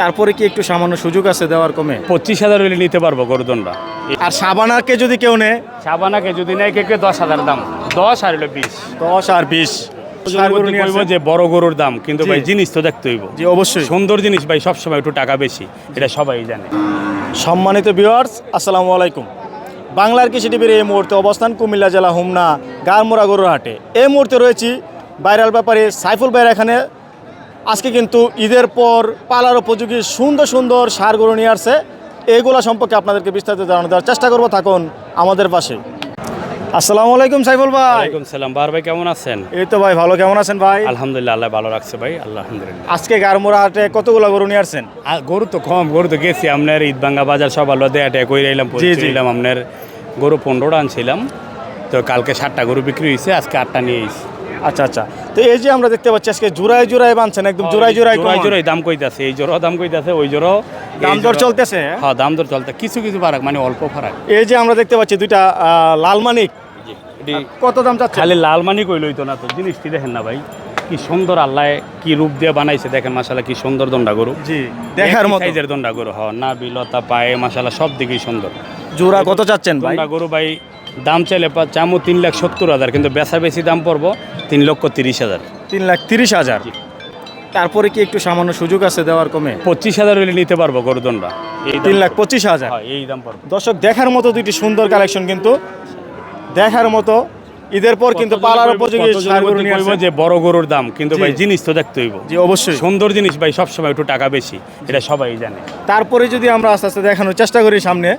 তারপরে কি একটু সামান্য সুযোগ আছে দেওয়ার কমে? পঁচিশ হাজার হলে নিতে পারব গরুদনটা আর সাবানাকে যদি কেউ নেয়? সাবানাকে যদি নেয় কে কে? দশ হাজার দাম। দশ আর হলো বিশ। দশ আর বিশ? যে বড় গরুর দাম কিন্তু ভাই জিনিস তো দেখতে হইব। জি অবশ্যই। সুন্দর জিনিস ভাই সবসময় একটু টাকা বেশি। এটা সবাই জানে। সম্মানিত ভিউয়ার্স আসসালামু আলাইকুম। বাংলার কৃষি টিভির এই মুহূর্তে অবস্থান কুমিল্লা জেলা হুমনা গারমোড়া গরুর হাটে এই মুহূর্তে রয়েছি ভাইরাল ব্যাপারে সাইফুল ভাইয়ের এখানে। আজকে কিন্তু ঈদের পর পালার উপযোগী সুন্দর সুন্দর সার গরু নিয়ে আসছে। এইগুলা সম্পর্কে আপনাদেরকে বিস্তারিত জানানো দেওয়ার চেষ্টা করব। থাকুন আমাদের পাশে। আসসালামু আলাইকুম সাইফুল ভাই। ওয়ালাইকুম সালাম। বার ভাই কেমন আছেন? এই তো ভাই ভালো। কেমন আছেন ভাই? আলহামদুলিল্লাহ আল্লাহ ভালো রাখছে ভাই। আল্লাহ আলহামদুলিল্লাহ। আজকে গারমোড়া হাটে কতগুলো গরু নিয়ে আসছেন? গরু তো কম গরু তো গেছি। আপনার ঈদবাঙ্গা বাজার সব আলো দেয়া টেয়া করে এলাম জি। আপনার গরু পনেরোটা আনছিলাম। তো কালকে সাতটা গরু বিক্রি হয়েছে আজকে আটটা নিয়ে এসেছি আচ্ছা আচ্ছা। তো এই যে আমরা দেখতে পাচ্ছি আজকে জোড়ায় জোড়ায় বানছেন একদম জোড়ায় জোড়ায়। জোড়াই দাম কইতাছে এই জোড়াও দাম কইতাছে ওই জোড়াও। দাম দর চলতেছে? হ্যাঁ? হ্যাঁ দাম দর চলতে কিছু কিছু ফারাক মানে অল্প ফারাক। এই যে আমরা দেখতে পাচ্ছি দুইটা আহ, লাল মানিক। কত দাম চাচ্ছে খালি লাল মানি কই লইতো না তো জিনিসটি দেখেন না ভাই কি সুন্দর আল্লাহ কি রূপ দিয়ে বানাইছে দেখেন মাসালা কি সুন্দর দণ্ডা গরু। জি দেখার মতো। সাইজের দণ্ডা গরু হ না বিলতা পায়ে মাসালা সব দিকেই সুন্দর। জোড়া কত চাচ্ছেন ভাই? দণ্ডা গরু ভাই দাম চাইলে চামো তিন লাখ সত্তর হাজার কিন্তু বেচা বেশি দাম পড়ব তিন লক্ষ তিরিশ হাজার। তিন লাখ তিরিশ হাজার? তারপরে কি একটু সামান্য সুযোগ আছে দেওয়ার কমে? পঁচিশ হাজার হলে নিতে পারব গরু দণ্ডা এই তিন লাখ পঁচিশ হাজার? হ্যাঁ, এই দাম পড়ব। দর্শক দেখার মতো দুইটি সুন্দর কালেকশন কিন্তু দেখার মতো। ঈদের পর কিন্তু পালার উপযোগী। যে বড় গরুর দাম কিন্তু ভাই জিনিস তো দেখতে হইব। জি অবশ্যই। সুন্দর জিনিস ভাই সবসময় একটু টাকা বেশি এটা সবাই জানে। তারপরে যদি আমরা আস্তে আস্তে দেখানোর চেষ্টা করি সামনে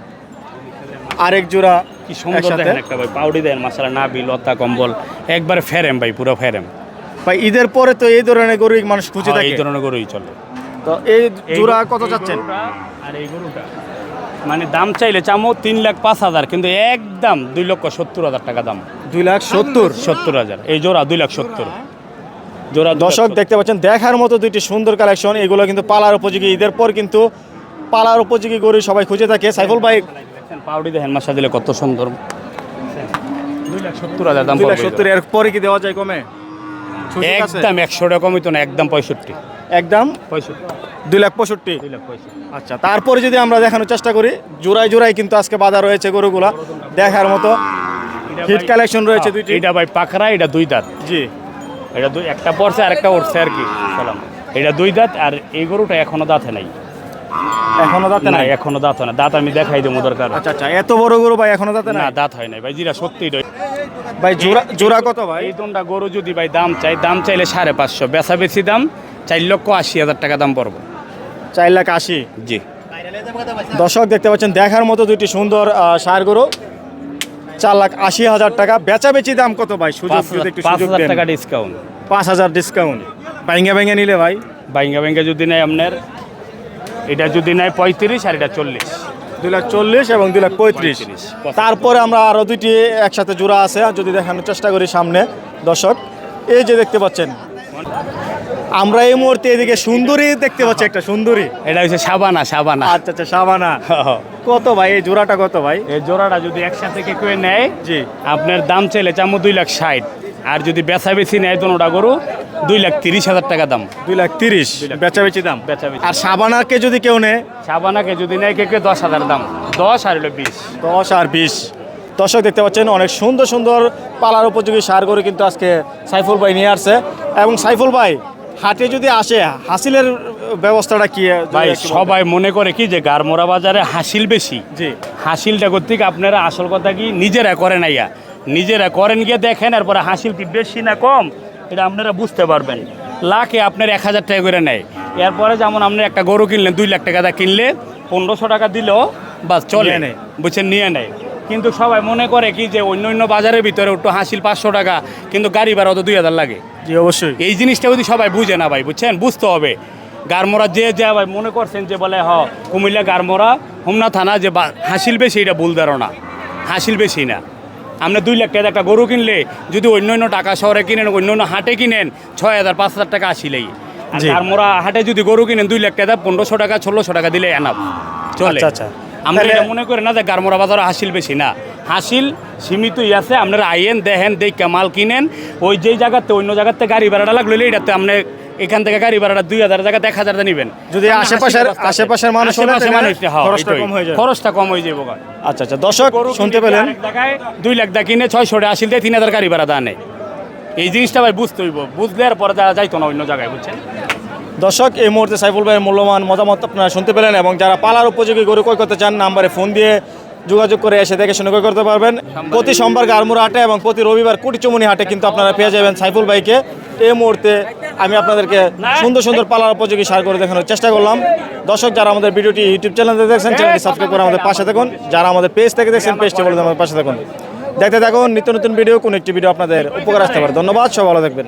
আরেক জোড়া কি সুন্দর। দেখেন একটা ভাই পাউডি দেন মশলা নাবি লতা কম্বল একবার ফেরেম ভাই পুরো ফেরেম। ভাই ঈদের পরে তো এই ধরনের গরু মানুষ খুঁজে হ্যাঁ, থাকে এই ধরনের গরুই চলে। তো এই জোড়া কত চাচ্ছেন? আর এই গরুটা মানে দাম চাইলে চামো তিন লাখ পাঁচ হাজার কিন্তু একদম দুই লক্ষ সত্তর হাজার টাকা দাম। দুই লাখ সত্তর? সত্তর হাজার এই জোড়া দুই লাখ সত্তর। জোড়া দর্শক দেখতে পাচ্ছেন দেখার মতো দুইটি সুন্দর কালেকশন এগুলো কিন্তু পালার উপযোগী। ঈদের পর কিন্তু পালার উপযোগী গরু সবাই খুঁজে থাকে সাইফুল ভাই পাউডি দেখেন মাসা দিলে কত সুন্দর। সত্তর হাজার দাম এর পরে কি দেওয়া যায় কমে? একদম একশো টাকা না একদম পঁয়ষট্টি। একদম? পঁয়ষট্টি। দুই লাখ পঁয়ষট্টি? দুই লাখ পঁয়ষট্টি। আচ্ছা তারপরে যদি আমরা দেখানোর চেষ্টা করি জোড়ায় জোড়ায় কিন্তু আজকে বাধা রয়েছে গরুগুলা দেখার মতো। হিট কালেকশন রয়েছে দুইটি। এটা ভাই পাখরা এটা দুই দাঁত। জি। এটা দুই একটা পড়ছে আর একটা উঠছে আর কি সালাম। এটা দুই দাঁত আর এই গরুটা এখনও দাঁতে নাই। এখনও দাঁতে না নাই? এখনও দাঁত হয় না। দাঁত আমি দেখাই দেবো দরকার। আচ্ছা আচ্ছা এত বড় গরু ভাই এখনও দাঁতে না দাঁত হয় নাই ভাই জিরা সত্যি ভাই জোড়া জোড়া কত ভাই? এই তোমরা গরু যদি ভাই দাম চাই দাম চাইলে সাড়ে পাঁচশো। বেচা বেশি দাম চার লক্ষ আশি হাজার টাকা দাম পড়ব। চার লাখ আশি? জি। দর্শক দেখতে পাচ্ছেন দেখার মতো দুইটি সুন্দর সার গরু। চার লাখ আশি হাজার টাকা। বেচাবেচি দাম কত ভাই? সুযোগ পাঁচ হাজার টাকা ডিসকাউন্ট পাঁচ হাজার ডিসকাউন্ট ভাইঙ্গা ভাইঙ্গা নিলে ভাই? বাইঙ্গা বাইঙ্গা যদি নেয় আপনার এটা যদি নেয় পঁয়ত্রিশ আর এটা চল্লিশ। দুই লাখ চল্লিশ এবং দুই লাখ পঁয়ত্রিশ। তারপরে আমরা আরও দুইটি একসাথে জোড়া আছে যদি দেখানোর চেষ্টা করি সামনে। দর্শক এই যে দেখতে পাচ্ছেন আমরা এই মুহূর্তে এদিকে সুন্দরী দেখতে পাচ্ছি একটা সুন্দরী। এটা হচ্ছে সাবানা সাবানা। আচ্ছা আচ্ছা সাবানা। কত ভাই এই জোড়াটা কত ভাই? এই জোড়াটা যদি একসাথে কেউ নেয় জি। আপনার দাম চাইলে চামো দুই লাখ ষাট। আর যদি বেচা বেশি নেয় দোনোটা গরু দুই লাখ তিরিশ হাজার টাকা দাম। দুই লাখ তিরিশ বেচাবেচি দাম। বেচাবেচি। আর সাবানাকে যদি কেউ নেয়? সাবানাকে যদি নেয় কে কে? দশ হাজার দাম। দশ আর হলো বিশ। দশ আর বিশ। দর্শক দেখতে পাচ্ছেন অনেক সুন্দর সুন্দর পালার উপযোগী সার গরু কিন্তু আজকে সাইফুল ভাই নিয়ে আসছে। এবং সাইফুল ভাই হাটে যদি আসে হাসিলের ব্যবস্থাটা কি? ভাই সবাই মনে করে কি যে গারমোড়া বাজারে হাসিল বেশি? জি। হাসিলটা করতে আপনারা আসল কথা কি নিজেরা করেন আইয়া নিজেরা করেন গিয়ে দেখেন এরপরে হাসিল কি বেশি না কম এটা আপনারা বুঝতে পারবেন। লাখে আপনার এক হাজার টাকা করে নেয়। এরপরে যেমন আপনি একটা গরু কিনলেন দুই লাখ টাকা দা কিনলে পনেরোশো টাকা দিলেও বাস চলে। নিয়ে। বুঝছেন নিয়ে নেয়। কিন্তু সবাই মনে করে কি যে অন্য অন্য বাজারের ভিতরে একটু হাসিল পাঁচশো টাকা কিন্তু গাড়ি ভাড়া তো দুই হাজার লাগে। জি অবশ্যই। এই জিনিসটা যদি সবাই বুঝে না ভাই বুঝছেন? বুঝতে হবে। গারমোড়া যে যে ভাই মনে করছেন যে বলে হ কুমিল্লা গারমোড়া হোমনা থানা যে হাসিল বেশি এটা ভুল ধারণা। হাসিল বেশি না। আপনি দুই লাখ টাকা একটা গরু কিনলে যদি অন্য অন্য টাকা শহরে কিনেন অন্য অন্য হাটে কিনেন ছয় হাজার পাঁচ হাজার টাকা আসিলেই। আর। গারমোড়া হাটে যদি গরু কিনেন দুই লাখ টাকা পনেরোশো টাকা ষোলোশো টাকা দিলে এনাফ চলে। আচ্ছা, আচ্ছা। আমরা এটা মনে করি না যে গারমোড়া বাজারে হাসিল বেশি না। হাসিল সীমিতই আছে। আপনারা আইয়েন দেখেন দেখে মাল কিনেন। ওই যেই জায়গাতে অন্য জায়গাতে গাড়ি ভাড়াটা লাগলে এটাতে আপনি এখান থেকে গাড়ি ভাড়াটা দুই হাজার জায়গা এক হাজার নিবেন। যদি আশেপাশের- আশেপাশের মানুষ হ্যাঁ, খরচটা কম হয়ে যাবে। খরচটা কম হয়ে যাবে আচ্ছা আচ্ছা দর্শক শুনতে পেলেন? দুই লাখ দা কিনে ছয়শো টাকা আসিল দিয়ে তিন হাজার গাড়ি ভাড়া নেই। এই জিনিসটা ভাই বুঝতে হইব। বুঝলে আর পরে যাওয়া যাইতো না অন্য জায়গায় বুঝছেন? দর্শক এই মুহূর্তে সাইফুল ভাইয়ের মূল্যবান মতামত আপনারা শুনতে পেলেন এবং যারা পালার উপযোগী গরু ক্রয় করতে চান নাম্বারে ফোন দিয়ে যোগাযোগ করে এসে দেখে শুনে করতে পারবেন। প্রতি সোমবার গারমুরা হাটে এবং প্রতি রবিবার কুটিচুমনি হাটে কিন্তু আপনারা পেয়ে যাবেন সাইফুল ভাইকে। এই মুহূর্তে আমি আপনাদেরকে সুন্দর সুন্দর পালার উপযোগী সার করে দেখানোর চেষ্টা করলাম। দর্শক, যারা আমাদের ভিডিওটি ইউটিউব চ্যানেলে দেখছেন, চ্যানেলটি সাবস্ক্রাইব করে আমাদের পাশে থাকুন। যারা আমাদের পেজ থেকে দেখছেন, পেজটি বলে আমাদের পাশে থাকুন। দেখতে থাকুন, নিত্য নতুন ভিডিও, কোন একটি ভিডিও আপনাদের উপকার আসতে পারে। ধন্যবাদ সব ভালো থাকবেন।